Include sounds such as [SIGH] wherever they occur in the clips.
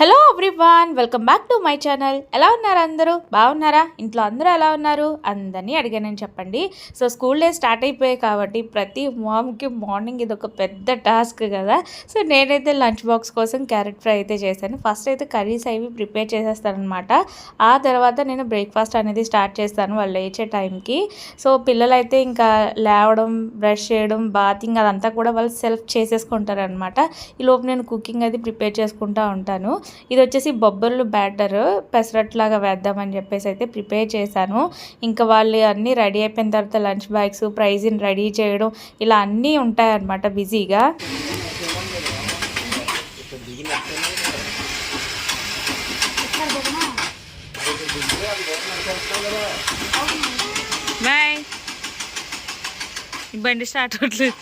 Hello everyone welcome back to my channel ఎలా ఉన్నారు అందరూ? బాగున్నారా? ఇంట్లో అందరూ ఎలా ఉన్నారు? అందరినీ అడిగానని చెప్పండి. సో స్కూల్ డే స్టార్ట్ అయిపోయాయి కాబట్టి ప్రతి మామ్కి మార్నింగ్ ఇది ఒక పెద్ద టాస్క్ కదా. సో నేనైతే లంచ్ బాక్స్ కోసం క్యారెట్ ఫ్రై అయితే చేశాను. ఫస్ట్ అయితే కర్రీస్ అవి ప్రిపేర్ చేసేస్తానమాట ఆ తర్వాత నేను బ్రేక్ఫాస్ట్ అనేది స్టార్ట్ చేస్తాను వాళ్ళు లేచే టైంకి. సో పిల్లలైతే ఇంకా లేవడం బ్రష్ చేయడం బాతింగ్ అదంతా కూడా వాళ్ళు సెల్ఫ్ చేసేసుకుంటారనమాట ఈ లోపు నేను కుకింగ్ అది ప్రిపేర్ చేసుకుంటూ ఉంటాను. ఇది వచ్చేసి బొబ్బర్లు బ్యాటర్ పెసరట్లాగా వేద్దామని చెప్పేసి అయితే ప్రిపేర్ చేశాను. ఇంకా వాళ్ళు అన్నీ రెడీ అయిపోయిన తర్వాత లంచ్ బ్యాగ్స్ ప్రైజ్ని రెడీ చేయడం ఇలా అన్నీ ఉంటాయన్నమాట బిజీగా. బాయ్. బండి స్టార్ట్ అవట్లేదు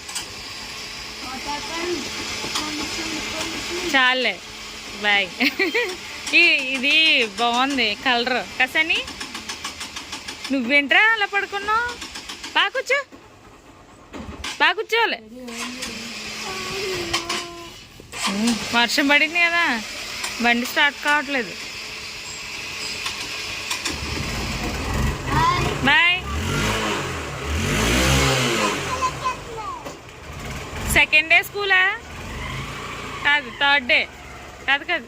చాలే. బాయ్. ఈ- ఇది బాగుంది కలర్. కసని నువ్వేంట్రా అలా పడుకున్నావు? బాగా కూర్చో. బాగా కూర్చోవాలి వర్షం పడింది కదా. బండి స్టార్ట్ కావట్లేదు. బాయ్. సెకండ్ డే స్కూలా? కాదు థర్డ్ డే. కాదు కాదు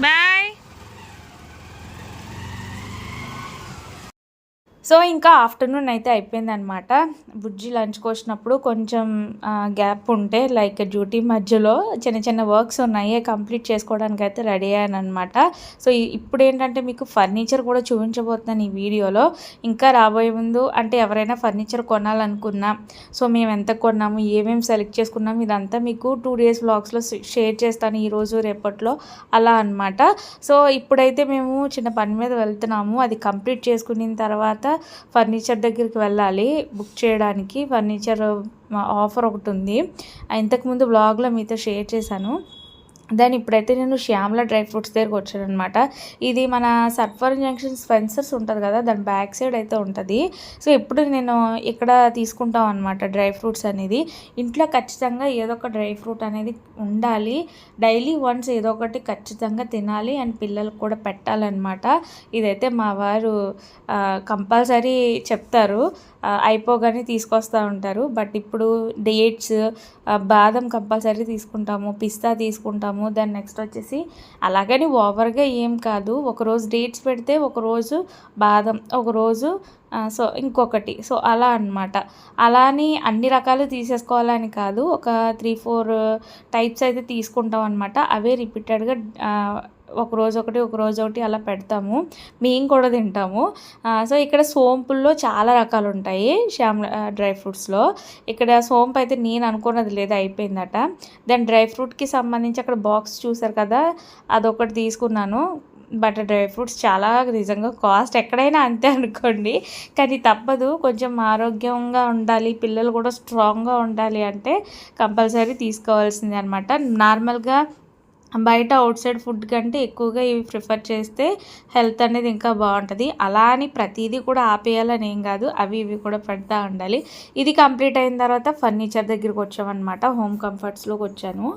బాయ్ సో ఇంకా ఆఫ్టర్నూన్ అయితే అయిపోయిందనమాట బుజ్జి లంచ్కి వచ్చినప్పుడు కొంచెం గ్యాప్ ఉంటే లైక్ డ్యూటీ మధ్యలో చిన్న చిన్న వర్క్స్ ఉన్నాయి కంప్లీట్ చేసుకోవడానికి అయితే రెడీ అయ్యాను అనమాట సో ఇప్పుడు ఏంటంటే మీకు ఫర్నిచర్ కూడా చూపించబోతున్నాను ఈ వీడియోలో. ఇంకా రాబోయే ముందు అంటే ఎవరైనా ఫర్నిచర్ కొనాలనుకున్నా సో మేము ఎంత కొన్నాము ఏమేమి సెలెక్ట్ చేసుకున్నాము ఇదంతా మీకు టూ డేస్ బ్లాగ్స్లో షేర్ చేస్తాను ఈరోజు రేపట్లో. అలా అనమాట సో ఇప్పుడైతే మేము చిన్న పని మీద వెళ్తున్నాము. అది కంప్లీట్ చేసుకున్న తర్వాత ఫర్నిచర్ దగ్గరికి వెళ్ళాలి. బుక్ చేయడానికి ఫర్నిచర్ ఆఫర్ ఒకటి ఉంది. ఇంతకుముందు బ్లాగ్లో మీతో షేర్ చేశాను. దాని ఇప్పుడైతే నేను శ్యామల డ్రై ఫ్రూట్స్ దగ్గరకు వచ్చాను అనమాట ఇది మన సర్ఫర్ జంక్షన్ స్పెన్సర్స్ ఉంటుంది కదా దాని బ్యాక్ సైడ్ అయితే ఉంటుంది. సో ఇప్పుడు నేను ఇక్కడ తీసుకుంటాం అనమాట డ్రై ఫ్రూట్స్ అనేది. ఇంట్లో ఖచ్చితంగా ఏదో ఒక డ్రై ఫ్రూట్ అనేది ఉండాలి. డైలీ వన్స్ ఏదో ఒకటి ఖచ్చితంగా తినాలి అండ్ పిల్లలకు కూడా పెట్టాలన్నమాట. ఇదైతే మా వారు కంపల్సరీ చెప్తారు. అయిపోగానే తీసుకొస్తూ ఉంటారు. బట్ ఇప్పుడు డేట్స్ బాదం కంపల్సరీ తీసుకుంటాము పిస్తా తీసుకుంటాము. దాని నెక్స్ట్ వచ్చేసి అలాగని ఓవర్గా ఏం కాదు. ఒకరోజు డేట్స్ పెడితే ఒకరోజు బాదం ఒకరోజు సో ఇంకొకటి. సో అలా అన్నమాట. అలా అని అన్ని రకాలు తీసేసుకోవాలని కాదు. ఒక త్రీ ఫోర్ టైప్స్ అయితే తీసుకుంటాం అనమాట అవే రిపీటెడ్గా ఒక రోజు ఒకటి ఒక రోజు ఒకటి అలా పెడతాము. మేము కూడా తింటాము. సో ఇక్కడ సోంపుల్లో చాలా రకాలు ఉంటాయి శ్యామ్ డ్రై ఫ్రూట్స్లో. ఇక్కడ సోంపు అయితే నేను అనుకున్నది లేదు అయిపోయిందట. దాని డ్రై ఫ్రూట్కి సంబంధించి అక్కడ బాక్స్ చూసారు కదా అదొకటి తీసుకున్నాను. బట్ డ్రై ఫ్రూట్స్ చాలా నిజంగా కాస్ట్ ఎక్కడైనా అంతే అనుకోండి. కానీ తప్పదు కొంచెం ఆరోగ్యంగా ఉండాలి పిల్లలు కూడా స్ట్రాంగ్గా ఉండాలి అంటే కంపల్సరీ తీసుకోవాల్సిందే అనమాట నార్మల్గా బయట అవుట్ సైడ్ ఫుడ్ కంటే ఎక్కువగా ఇవి ప్రిఫర్ చేస్తే హెల్త్ అనేది ఇంకా బాగుంటుంది. అలా అని ప్రతిదీ కూడా ఆపేయాలని ఏం కాదు. అవి ఇవి కూడా పెడతా ఉండాలి. ఇది కంప్లీట్ అయిన తర్వాత ఫర్నిచర్ దగ్గరికి వచ్చామన్నమాట. హోమ్ కంఫర్ట్స్లోకి వచ్చాను.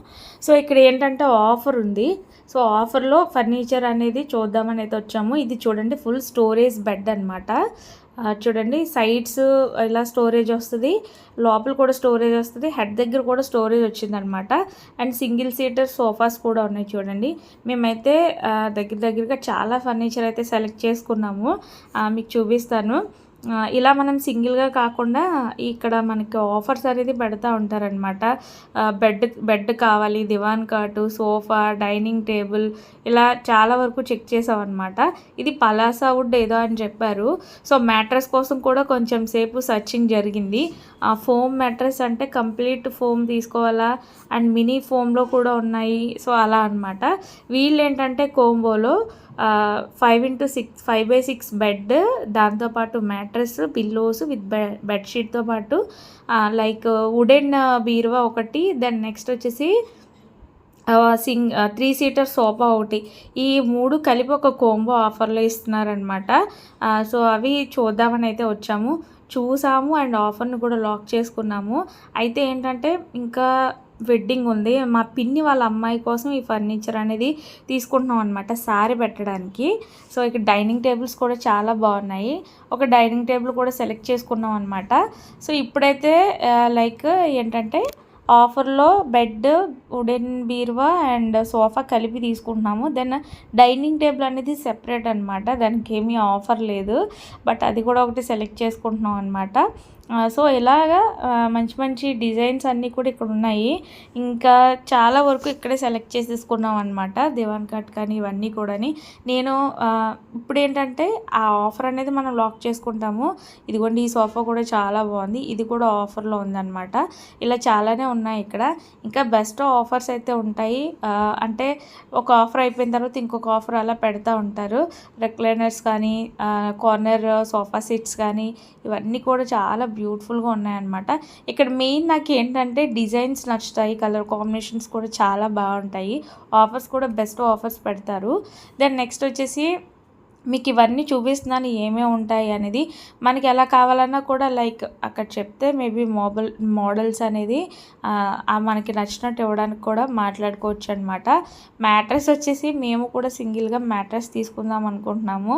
సో ఇక్కడ ఏంటంటే ఆఫర్ ఉంది. సో ఆఫర్లో ఫర్నిచర్ అనేది చూద్దామని అయితే వచ్చాము. ఇది చూడండి ఫుల్ స్టోరేజ్ బెడ్ అనమాట చూడండి సైడ్స్ ఇలా స్టోరేజ్ వస్తుంది. లోపల కూడా స్టోరేజ్ వస్తుంది. హెడ్ దగ్గర కూడా స్టోరేజ్ వచ్చిందనమాట. అండ్ సింగిల్ సీటర్ సోఫాస్ కూడా ఉన్నాయి చూడండి. మేమైతే దగ్గర దగ్గరగా చాలా ఫర్నిచర్ అయితే సెలెక్ట్ చేసుకున్నాము. మీకు చూపిస్తాను. ఇలా మనం సింగిల్గా కాకుండా ఇక్కడ మనకి ఆఫర్స్ అనేది పెడతా ఉంటారనమాట బెడ్ బెడ్ కావాలి దివాన్ కాటు సోఫా డైనింగ్ టేబుల్ ఇలా చాలా వరకు చెక్ చేసామన్నమాట. ఇది పలాసా వుడ్ ఏదో అని చెప్పారు. సో మ్యాట్రస్ కోసం కూడా కొంచెం సేపు సర్చింగ్ జరిగింది. ఆ ఫోమ్ మ్యాట్రస్ అంటే కంప్లీట్ ఫోమ్ తీసుకోవాలా? అండ్ మినీ ఫోమ్లో కూడా ఉన్నాయి. సో అలా అనమాట వీళ్ళు ఏంటంటే కోంబోలో five into six five by six bed దాంతోపాటు మ్యాట్రెస్ పిల్లోస్ విత్ బెడ్ బెడ్షీట్తో పాటు లైక్ వుడెన్ uh, uh, బీరువా ఒకటి దెన్ నెక్స్ట్ వచ్చేసి సింగ్ త్రీ సీటర్ సోఫా ఒకటి. ఈ మూడు కలిపి ఒక కోంబో ఆఫర్లో ఇస్తున్నారనమాట సో అవి చూద్దామని అయితే వచ్చాము. చూసాము అండ్ ఆఫర్ని కూడా లాక్ చేసుకున్నాము. అయితే ఏంటంటే ఇంకా వెడ్డింగ్ ఉంది. మా పిన్ని వాళ్ళ అమ్మాయి కోసం ఈ ఫర్నిచర్ అనేది తీసుకుంటున్నాం అనమాట సారీ పెట్టడానికి. సో ఇక్కడ డైనింగ్ టేబుల్స్ కూడా చాలా బాగున్నాయి. ఒక డైనింగ్ టేబుల్ కూడా సెలెక్ట్ చేసుకున్నాం అనమాట సో ఇప్పుడైతే లైక్ ఏంటంటే ఆఫర్లో బెడ్ వుడెన్ బీరువా అండ్ సోఫా కలిపి తీసుకుంటున్నాము. దెన్ డైనింగ్ టేబుల్ అనేది సెపరేట్ అనమాట దానికి ఏమీ ఆఫర్ లేదు. బట్ అది కూడా ఒకటి సెలెక్ట్ చేసుకుంటున్నాం అనమాట సో ఇలాగా మంచి మంచి డిజైన్స్ అన్నీ కూడా ఇక్కడ ఉన్నాయి. ఇంకా చాలా వరకు ఇక్కడే సెలెక్ట్ చేసేసుకున్నాం అనమాట దివాన్ కట్ కానీ ఇవన్నీ కూడాని. నేను ఇప్పుడు ఏంటంటే ఆ ఆఫర్ అనేది మనం లాక్ చేసుకుంటాము. ఇదిగోండి ఈ సోఫా కూడా చాలా బాగుంది. ఇది కూడా ఆఫర్లో ఉందన్నమాట. ఇలా చాలానే ఉన్నాయి ఇక్కడ. ఇంకా బెస్ట్ ఆఫర్స్ అయితే ఉంటాయి. అంటే ఒక ఆఫర్ అయిపోయిన తర్వాత ఇంకొక ఆఫర్ అలా పెడతా ఉంటారు. రెక్లైనర్స్ కానీ కార్నర్ సోఫా సీట్స్ కానీ ఇవన్నీ కూడా చాలా బ్యూటిఫుల్గా ఉన్నాయన్నమాట. ఇక్కడ మెయిన్ నాకు ఏంటంటే డిజైన్స్ నచ్చుతాయి కలర్ కాంబినేషన్స్ కూడా చాలా బాగుంటాయి. ఆఫర్స్ కూడా బెస్ట్ ఆఫర్స్ పెడతారు. దెన్ నెక్స్ట్ వచ్చేసి మీకు ఇవన్నీ చూపిస్తున్నాను ఏమేమి ఉంటాయి అనేది. మనకి ఎలా కావాలన్నా కూడా లైక్ అక్కడ చెప్తే మేబీ మోబల్ మోడల్స్ అనేది మనకి నచ్చినట్టు ఇవ్వడానికి కూడా మాట్లాడుకోవచ్చు అనమాట మ్యాట్రెస్ వచ్చేసి మేము కూడా సింగిల్గా మ్యాట్రస్ తీసుకుందాం అనుకుంటున్నాము.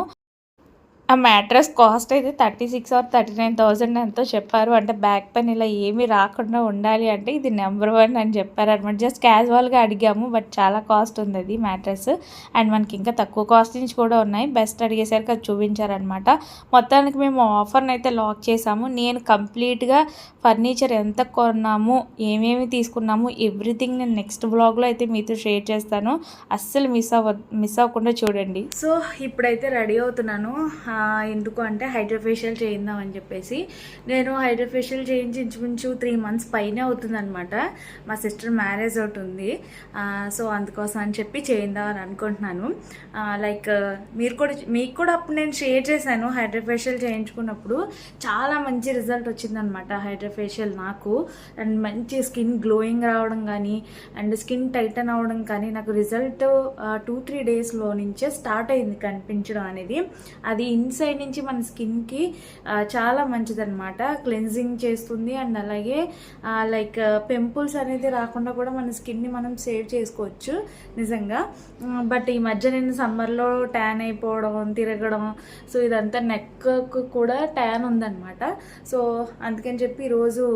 ఆ మ్యాట్రస్ కాస్ట్ అయితే thirty six or thirty nine thousand ఎంతో చెప్పారు. అంటే బ్యాక్ పెయిన్ ఇలా ఏమీ రాకుండా ఉండాలి అంటే ఇది నెంబర్ వన్ అని చెప్పారు అనమాట జస్ట్ క్యాజువల్గా అడిగాము బట్ చాలా కాస్ట్ ఉంది అది మ్యాట్రస్ అండ్ మనకి ఇంకా తక్కువ కాస్ట్ నుంచి కూడా ఉన్నాయి. బెస్ట్ అడిగేసరికి అది చూపించారనమాట మొత్తానికి మేము ఆఫర్ని అయితే లాక్ చేసాము. నేను కంప్లీట్గా ఫర్నిచర్ ఎంత కొన్నాము ఏమేమి తీసుకున్నాము ఎవ్రీథింగ్ నేను నెక్స్ట్ బ్లాగ్లో అయితే మీతో షేర్ చేస్తాను. అస్సలు మిస్ అవ్వ మిస్ అవ్వకుండా చూడండి. సో ఇప్పుడైతే రెడీ అవుతున్నాను. ఎందుకు అంటే హైడ్రోఫేషియల్ చేయిందాం అని చెప్పేసి. నేను హైడ్రోఫేషియల్ చేయించి ఇంచుమించు త్రీ మంత్స్ పైనే అవుతుందనమాట మా సిస్టర్ మ్యారేజ్ ఒకటి ఉంది. సో అందుకోసం అని చెప్పి చేయిందాం అని అనుకుంటున్నాను. లైక్ మీరు కూడా మీకు కూడా అప్పుడు నేను షేర్ చేశాను హైడ్రోఫేషియల్ చేయించుకున్నప్పుడు. చాలా మంచి రిజల్ట్ వచ్చిందనమాట హైడ్రోఫేషియల్ నాకు. అండ్ మంచి స్కిన్ గ్లోయింగ్ రావడం కానీ అండ్ స్కిన్ టైటన్ అవ్వడం కానీ నాకు రిజల్ట్ టూ త్రీ డేస్లో నుంచే స్టార్ట్ అయింది కనిపించడం అనేది. అది ఇన్సైడ్ నుంచి మన స్కిన్కి చాలా మంచిదనమాట క్లెన్జింగ్ చేస్తుంది అండ్ అలాగే లైక్ పింపుల్స్ అనేది రాకుండా కూడా మన స్కిన్ని మనం సేవ్ చేసుకోవచ్చు నిజంగా. బట్ ఈ మధ్య నేను సమ్మర్లో ట్యాన్ అయిపోవడం తిరగడం సో ఇదంతా నెక్ కూడా ట్యాన్ ఉందన్నమాట. సో అందుకని చెప్పి ఈరోజు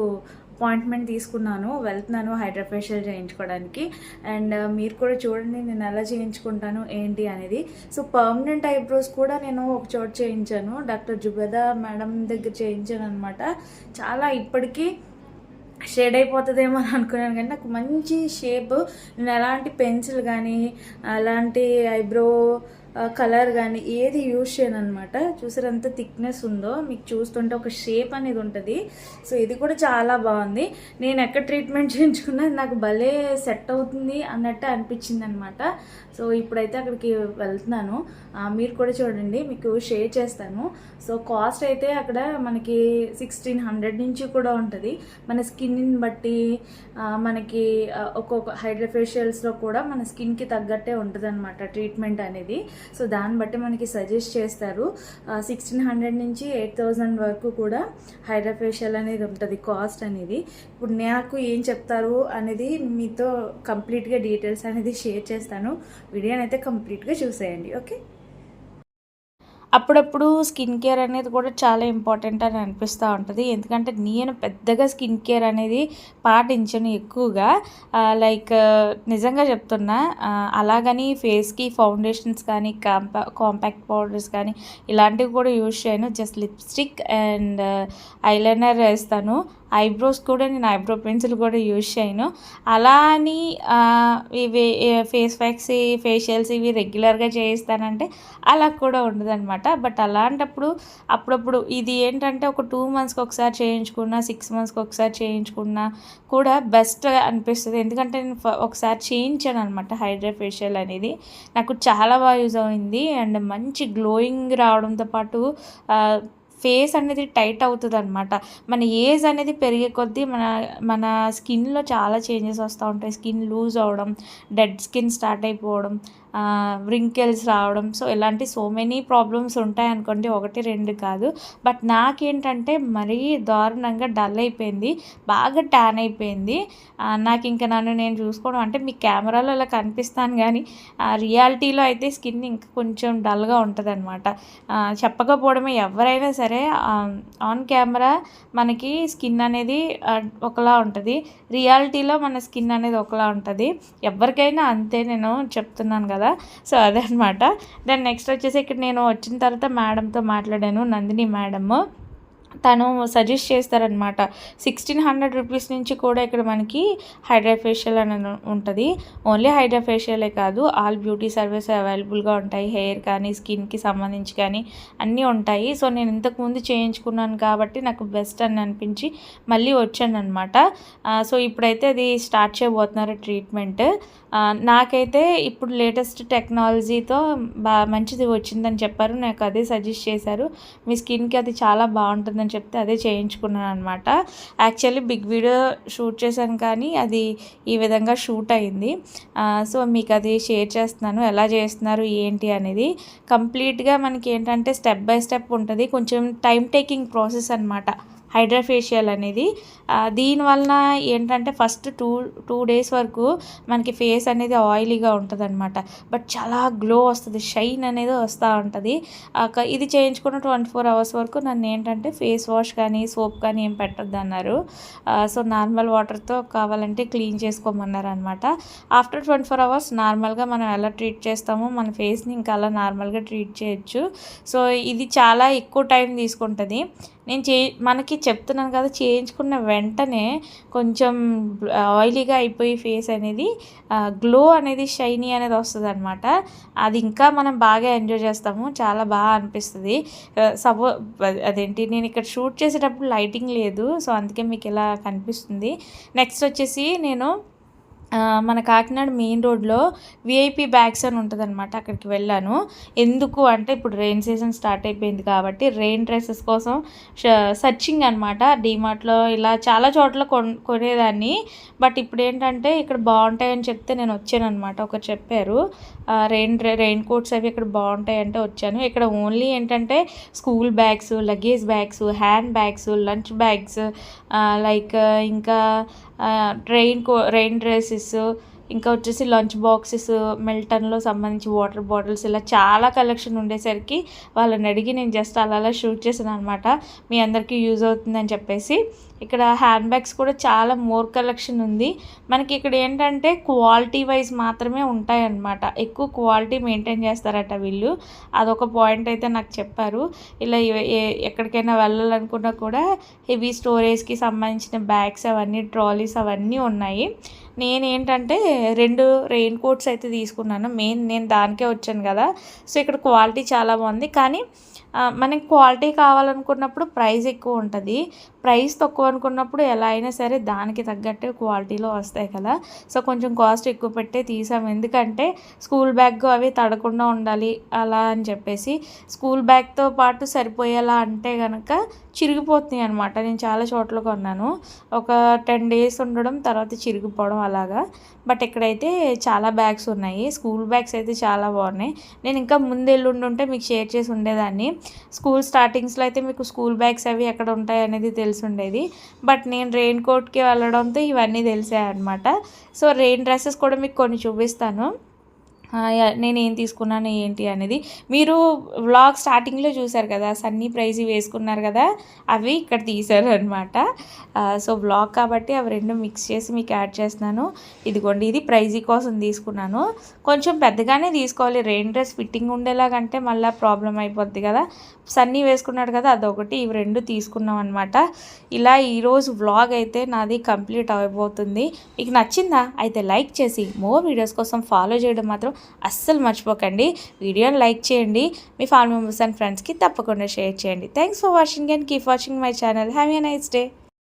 అపాయింట్మెంట్ తీసుకున్నాను వెళ్తున్నాను హైడ్రోఫేషియల్ చేయించుకోవడానికి. అండ్ మీరు కూడా చూడండి నేను ఎలా చేయించుకుంటాను ఏంటి అనేది. సో పర్మనెంట్ ఐబ్రోస్ కూడా నేను ఒక చోట చేయించాను. డాక్టర్ జుబేదా మేడం దగ్గర చేయించాను అనమాట చాలా ఇప్పటికీ షేడ్ అయిపోతుందేమో అని అనుకున్నాను కానీ నాకు మంచి షేప్ నేను ఎలాంటి పెన్సిల్ కానీ అలాంటి ఐబ్రో కలర్ కానీ ఏది యూజ్ చేయను అనమాట చూసారు ఎంత థిక్నెస్ ఉందో మీకు చూస్తుంటే ఒక షేప్ అనేది ఉంటుంది. సో ఇది కూడా చాలా బాగుంది. నేను ఎక్కడ ట్రీట్మెంట్ [LAUGHS] చేయించుకున్నా నాకు భలే సెట్ అవుతుంది అన్నట్టు అనిపించింది అనమాట సో ఇప్పుడైతే అక్కడికి వెళ్తున్నాను. మీరు కూడా చూడండి మీకు షేర్ చేస్తాను. సో కాస్ట్ అయితే అక్కడ మనకి సిక్స్టీన్ హండ్రెడ్ నుంచి కూడా ఉంటుంది. మన స్కిన్ని బట్టి మనకి ఒక్కొక్క హైడ్రోఫేషియల్స్లో కూడా మన స్కిన్కి తగ్గట్టే ఉంటుంది అనమాట ట్రీట్మెంట్ అనేది. సో దాన్ని బట్టి మనకి సజెస్ట్ చేస్తారు. సిక్స్టీన్ హండ్రెడ్ నుంచి ఎయిట్ థౌజండ్ వరకు కూడా హైడ్రాఫేషియల్ అనేది ఉంటుంది కాస్ట్ అనేది. ఇప్పుడు నాకు ఏం చెప్తారు అనేది మీతో కంప్లీట్గా డీటెయిల్స్ అనేది షేర్ చేస్తాను. వీడియోని అయితే కంప్లీట్గా చూసేయండి ఓకే? అప్పుడప్పుడు స్కిన్ కేర్ అనేది కూడా చాలా ఇంపార్టెంట్ అని అనిపిస్తూ ఉంటుంది. ఎందుకంటే నేను పెద్దగా స్కిన్ కేర్ అనేది పాటించను ఎక్కువగా. లైక్ నిజంగా చెప్తున్నా అలాగని ఫేస్కి ఫౌండేషన్స్ కానీ కాంపా కాంపాక్ట్ పౌడర్స్ కానీ ఇలాంటివి కూడా యూజ్ చేయను. జస్ట్ లిప్స్టిక్ అండ్ ఐలైనర్ వేస్తాను. ఐబ్రోస్ కూడా నేను ఐబ్రో పెన్సిల్ కూడా యూజ్ చేయను. అలా అని ఇవి ఫేస్ ప్యాక్స్ ఫేషియల్స్ ఇవి రెగ్యులర్గా చేయిస్తానంటే అలా కూడా ఉండదన్నమాట. బట్ అలాంటప్పుడు అప్పుడప్పుడు ఇది ఏంటంటే ఒక టూ మంత్స్కి ఒకసారి చేయించుకున్నా సిక్స్ మంత్స్కి ఒకసారి చేయించుకున్నా కూడా బెస్ట్ అనిపిస్తుంది. ఎందుకంటే నేను ఒకసారి చేయించాను అనమాట హైడ్రా ఫేషియల్ అనేది. నాకు చాలా బాగా యూజ్ అయింది. అండ్ మంచి గ్లోయింగ్ రావడంతో పాటు ఫేస్ అనేది టైట్ అవుతుంది అనమాట మన ఏజ్ అనేది పెరిగే కొద్దీ మన మన స్కిన్లో చాలా చేంజెస్ వస్తూ ఉంటాయి. స్కిన్ లూజ్ అవ్వడం డెడ్ స్కిన్ స్టార్ట్ అయిపోవడం రింకెల్స్ రావడం. సో ఇలాంటి సో మెనీ ప్రాబ్లమ్స్ ఉంటాయి అనుకోండి ఒకటి రెండు కాదు. బట్ నాకేంటంటే మరీ దారుణంగా డల్ అయిపోయింది బాగా ట్యాన్ అయిపోయింది. నాకు ఇంకా నన్ను నేను చూసుకోవడం అంటే మీ కెమెరాలో అలా కనిపిస్తాను కానీ రియాలిటీలో అయితే స్కిన్ ఇంకా కొంచెం డల్గా ఉంటుంది అనమాట చెప్పకపోవడమే ఎవరైనా సరే ఆన్ కెమెరా మనకి స్కిన్ అనేది ఒకలా ఉంటుంది. రియాలిటీలో మన స్కిన్ అనేది ఒకలా ఉంటుంది. ఎవరికైనా అంతే నేను చెప్తున్నాను కదా. సో అదే దెన్ నెక్స్ట్ వచ్చేసి ఇక్కడ నేను వచ్చిన తర్వాత మేడంతో మాట్లాడాను నందిని మేడము. తను సజెస్ట్ చేస్తారనమాట సిక్స్టీన్ హండ్రెడ్ రూపీస్ నుంచి కూడా ఇక్కడ మనకి హైడ్రా ఫేషియల్ అని ఉంటుంది. ఓన్లీ హైడ్రా ఫేషియలే కాదు ఆల్ బ్యూటీ సర్వీస్ అవైలబుల్గా ఉంటాయి. హెయిర్ కానీ స్కిన్కి సంబంధించి కానీ అన్నీ ఉంటాయి. సో నేను ఇంతకుముందు చేయించుకున్నాను కాబట్టి నాకు బెస్ట్ అని అనిపించి మళ్ళీ వచ్చాను అనమాట సో ఇప్పుడైతే అది స్టార్ట్ చేయబోతున్నారు ట్రీట్మెంట్ నాకైతే ఇప్పుడు లేటెస్ట్ టెక్నాలజీతో బా మంచిది వచ్చిందని చెప్పారు. నాకు అదే సజెస్ట్ చేశారు. మీ స్కిన్కి అది చాలా బాగుంటుందని చెప్తే అదే చేయించుకున్నాను అనమాట యాక్చువల్లీ బిగ్ వీడియో షూట్ చేశాను కానీ అది ఈ విధంగా షూట్ అయింది. సో మీకు అది షేర్ చేస్తున్నాను. ఎలా చేస్తున్నారు ఏంటి అనేది. కంప్లీట్గా మనకి ఏంటంటే స్టెప్ బై స్టెప్ ఉంటుంది. కొంచెం టైం టేకింగ్ ప్రాసెస్ అనమాట హైడ్రాఫేషియల్ అనేది. దీనివలన ఏంటంటే ఫస్ట్ టూ టూ డేస్ వరకు మనకి ఫేస్ అనేది ఆయిలీగా ఉంటుంది అనమాట బట్ చాలా గ్లో వస్తుంది షైన్ అనేది వస్తూ ఉంటుంది. ఇది చేయించుకున్న ట్వంటీ ఫోర్ అవర్స్ వరకు నన్ను ఏంటంటే ఫేస్ వాష్ కానీ సోప్ కానీ ఏం పెట్టద్దు అన్నారు సో నార్మల్ వాటర్తో కావాలంటే క్లీన్ చేసుకోమన్నారు అనమాట ఆఫ్టర్ ట్వంటీ ఫోర్ అవర్స్ నార్మల్గా మనం ఎలా ట్రీట్ చేస్తామో మన ఫేస్ని ఇంకా అలా నార్మల్గా ట్రీట్ చేయొచ్చు. సో ఇది చాలా ఎక్కువ టైం తీసుకుంటుంది. నేను చే మనకి చెప్తున్నాను కదా చేయించుకున్న వెంటనే కొంచెం ఆయిలీగా అయిపోయి ఫేస్ అనేది గ్లో అనేది షైనీ అనేది వస్తుంది అనమాట అది ఇంకా మనం బాగా ఎంజాయ్ చేస్తాము. చాలా బాగా అనిపిస్తుంది. సపో అదేంటి నేను ఇక్కడ షూట్ చేసేటప్పుడు లైటింగ్ లేదు. సో అందుకే మీకు ఇలా కనిపిస్తుంది. నెక్స్ట్ వచ్చేసి నేను మన కాకినాడ మెయిన్ రోడ్లో విఐపి బ్యాగ్స్ అని ఉంటుందన్నమాట. అక్కడికి వెళ్ళాను. ఎందుకు అంటే ఇప్పుడు రెయిన్ సీజన్ స్టార్ట్ అయిపోయింది కాబట్టి రెయిన్ డ్రెస్సెస్ కోసం సర్చింగ్ అనమాట డీమార్ట్లో ఇలా చాలా చోట్ల కొన్ కొనేదాన్ని. బట్ ఇప్పుడు ఏంటంటే ఇక్కడ బాగుంటాయని చెప్తే నేను వచ్చాను అనమాట ఒకరు చెప్పారు. రెయిన్ రెయిన్ కోట్స్ అవి ఇక్కడ బాగుంటాయి అంటే వచ్చాను. ఇక్కడ ఓన్లీ ఏంటంటే school bags luggage bags hand bags lunch bags like ఇంకా రెయిన్ కో రెయిన్ డ్రెస్సెస్ ఇంకా వచ్చేసి లంచ్ బాక్సెస్ మిల్టన్లో సంబంధించి వాటర్ బాటిల్స్ ఇలా చాలా కలెక్షన్ ఉండేసరికి వాళ్ళని అడిగి నేను జస్ట్ అలా అలా షూట్ చేశాను అనమాట మీ అందరికీ యూజ్ అవుతుందని చెప్పేసి. ఇక్కడ హ్యాండ్ బ్యాగ్స్ కూడా చాలా మోర్ కలెక్షన్ ఉంది. మనకి ఇక్కడ ఏంటంటే క్వాలిటీ వైజ్ మాత్రమే ఉంటాయన్నమాట. ఎక్కువ క్వాలిటీ మెయింటైన్ చేస్తారట వీళ్ళు. అదొక పాయింట్ అయితే నాకు చెప్పారు. ఇలా ఎక్కడికైనా వెళ్ళాలనుకున్నా కూడా హెవీ స్టోరేజ్కి సంబంధించిన బ్యాగ్స్ అవన్నీ ట్రాలీస్ అవన్నీ ఉన్నాయి. నేనేంటంటే రెండు రెయిన్ కోట్స్ అయితే తీసుకున్నాను. మెయిన్ నేను దానికే వచ్చాను కదా. సో ఇక్కడ క్వాలిటీ చాలా బాగుంది. కానీ మనకి క్వాలిటీ కావాలనుకున్నప్పుడు ప్రైస్ ఎక్కువ ఉంటుంది. ప్రైస్ తక్కువ అనుకున్నప్పుడు ఎలా అయినా సరే దానికి తగ్గట్టు క్వాలిటీలో వస్తాయి కదా. సో కొంచెం కాస్ట్ ఎక్కువ పెట్టే తీసాము ఎందుకంటే స్కూల్ బ్యాగ్ అవి తడకుండా ఉండాలి అలా అని చెప్పేసి స్కూల్ బ్యాగ్తో పాటు సరిపోయేలా అంటే కనుక చిరిగిపోతున్నాయి అనమాట నేను చాలా చోట్ల కొన్నాను. ఒక టెన్ డేస్ ఉండడం తర్వాత చిరిగిపోవడం అలాగా. బట్ ఇక్కడైతే చాలా బ్యాగ్స్ ఉన్నాయి. స్కూల్ బ్యాగ్స్ అయితే చాలా బాగున్నాయి. నేను ఇంకా ముందు ఉంటే మీకు షేర్ చేసి ఉండేదాన్ని. స్కూల్ స్టార్టింగ్స్లో అయితే మీకు స్కూల్ బ్యాగ్స్ అవి ఎక్కడ ఉంటాయి అనేది తెలుసు. ఉండేది. బట్ నేను రెయిన్ కోట్కి వెళ్ళడంతో ఇవన్నీ తెలిసాయి అనమాట సో రెయిన్ డ్రెస్సెస్ కూడా మీకు కొన్ని చూపిస్తాను. నేను ఏం తీసుకున్నాను ఏంటి అనేది. మీరు వ్లాగ్ స్టార్టింగ్లో చూసారు కదా సన్నీ ప్రైజ్ వేసుకున్నారు కదా అవి ఇక్కడ తీశారు అనమాట సో వ్లాగ్ కాబట్టి అవి రెండు మిక్స్ చేసి మీకు యాడ్ చేస్తున్నాను. ఇదిగోండి ఇది ప్రైజీ కోసం తీసుకున్నాను. కొంచెం పెద్దగానే తీసుకోవాలి రెయిన్ డ్రెస్ ఫిట్టింగ్ ఉండేలాగంటే మళ్ళీ ప్రాబ్లం అయిపోద్ది కదా. సన్నీ వేసుకున్నాడు కదా అదొకటి ఇవి రెండు తీసుకున్నాం అనమాట ఇలా ఈరోజు వ్లాగ్ అయితే నాది కంప్లీట్ అయిపోతుంది మీకు నచ్చిందా? అయితే లైక్ చేసి మోర్ వీడియోస్ కోసం ఫాలో చేయడం మాత్రం అస్సలు మర్చిపోకండి. వీడియోని లైక్ చేయండి. మీ ఫ్యామిలీ మెంబర్స్ అండ్ ఫ్రెండ్స్కి తప్పకుండా షేర్ చేయండి. Thanks for watching and keep watching my channel have a nice day